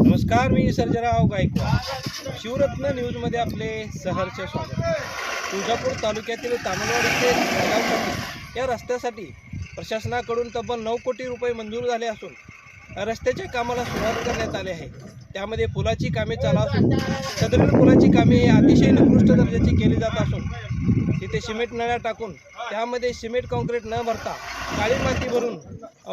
नमस्कार मी सर्जराव गायकवाड. शिवरत्न न्यूजमध्ये आपले सहर्ष स्वागत. तुळजापूर तालुक्यातील तामलवाडी ते या रस्त्यासाठी प्रशासनाकडून तब्बल नऊ कोटी रुपये मंजूर झाले असून रस्त्याच्या कामाला सुरुवात करण्यात आली आहे. त्यामध्ये पुलाची कामे चालू असून सदरील पुलाची कामे अतिशय निकृष्ट दर्जाची केली जात असून तिथे सिमेंट नळ्या टाकून त्यामध्ये सिमेंट काँक्रीट न भरता काळी माती भरून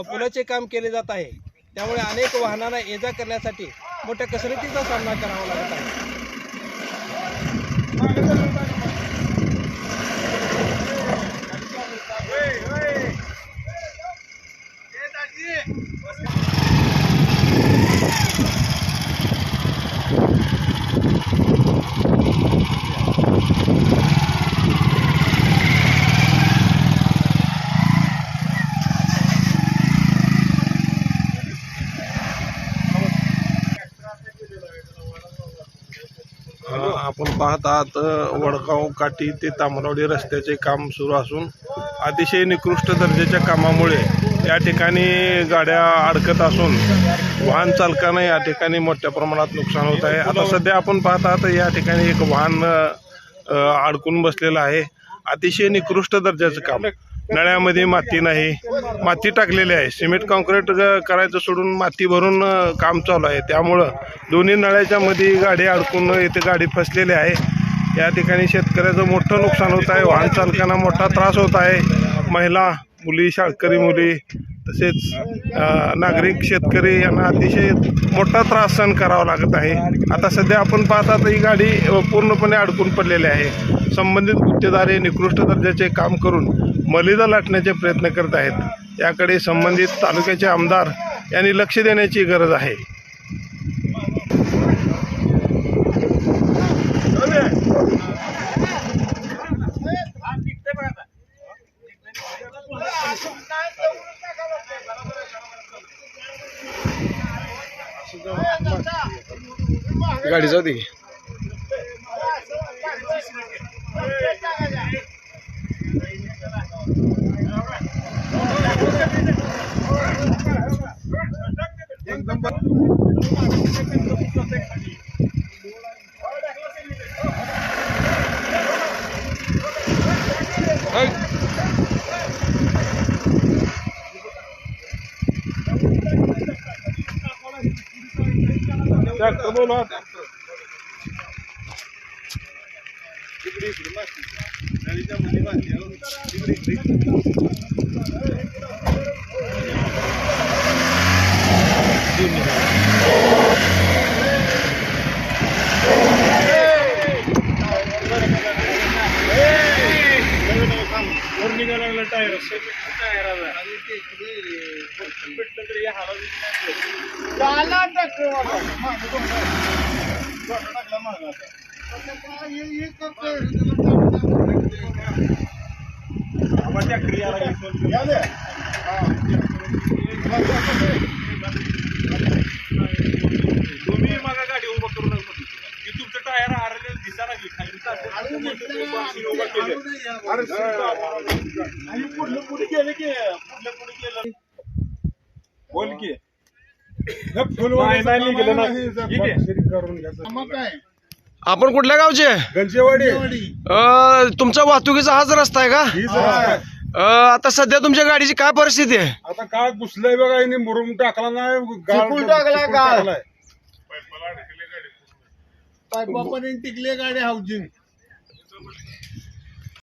पुलाचे काम केले जात आहे. त्यामुळे अनेक वाहनांना ये जा करण्यासाठी मोठ्या कसरतीचा सामना करावा लागत आहे. आपण पाहत आहात वडगाव काठी ते तामरवाडी रस्त्याचे काम सुरू असून अतिशय निकृष्ट दर्जाच्या कामामुळे या ठिकाणी गाड्या अडकत असून वाहन चालकांना या ठिकाणी मोठ्या प्रमाणात नुकसान होत आहे. आता सध्या आपण पाहत आहात या ठिकाणी एक वाहन अडकून बसलेलं आहे. अतिशय निकृष्ट दर्जाचं काम. नळ्यामध्ये माती नाही. माती टाकलेली आहे. सिमेंट कॉन्क्रीट करायचं सोडून माती भरून काम चालू आहे. त्यामुळं दोन्ही नळ्याच्या मध्ये गाडी अडकून इथे गाडी फसलेली आहे. या ठिकाणी शेतकऱ्याचं मोठं नुकसान होत आहे. वाहन चालकांना मोठा त्रास होत आहे. महिला मुली शाळकरी मुली तसेच नागरिक शेतकरी यांना अतिशय मोठा त्रास सहन करावा लागत आहे. आता सध्या आपण पाहता तर ही गाडी पूर्णपणे अडकून पडलेली आहे. संबंधित गुत्तेदार हे निकृष्ट दर्जाचे काम करून मलिदा लाटण्याचे प्रयत्न करत आहेत. याकडे संबंधित तालुक्याचे आमदार यांनी लक्ष देण्याची गरज आहे. गाडी जाऊ दे Certo, vamos lá. Realizamos debate. Livre, ஒரு நிகழ்வு டாயிரம் டாயிரம் तुम्ही मला गाडी उभं करू नका. की तुमचं टायर हरले दिसा लागली खाली उभं केलं. अरे पुढलं पुढे गेलं की पुढलं पुढे गेलं बोल की. आपण कुठल्या गावचे? गंजेवाडी. अ, तुमचा वाहतुकीचा हाच रस्ता आहे का? अ, आता सध्या तुमच्या गाडीची काय परिस्थिती आहे? आता काय घुसलंय बघा यांनी मुरुम टाकला नाही गाळ- टाकला, गाळ. टाकलाय. टिकले गाडी हाऊसिंग.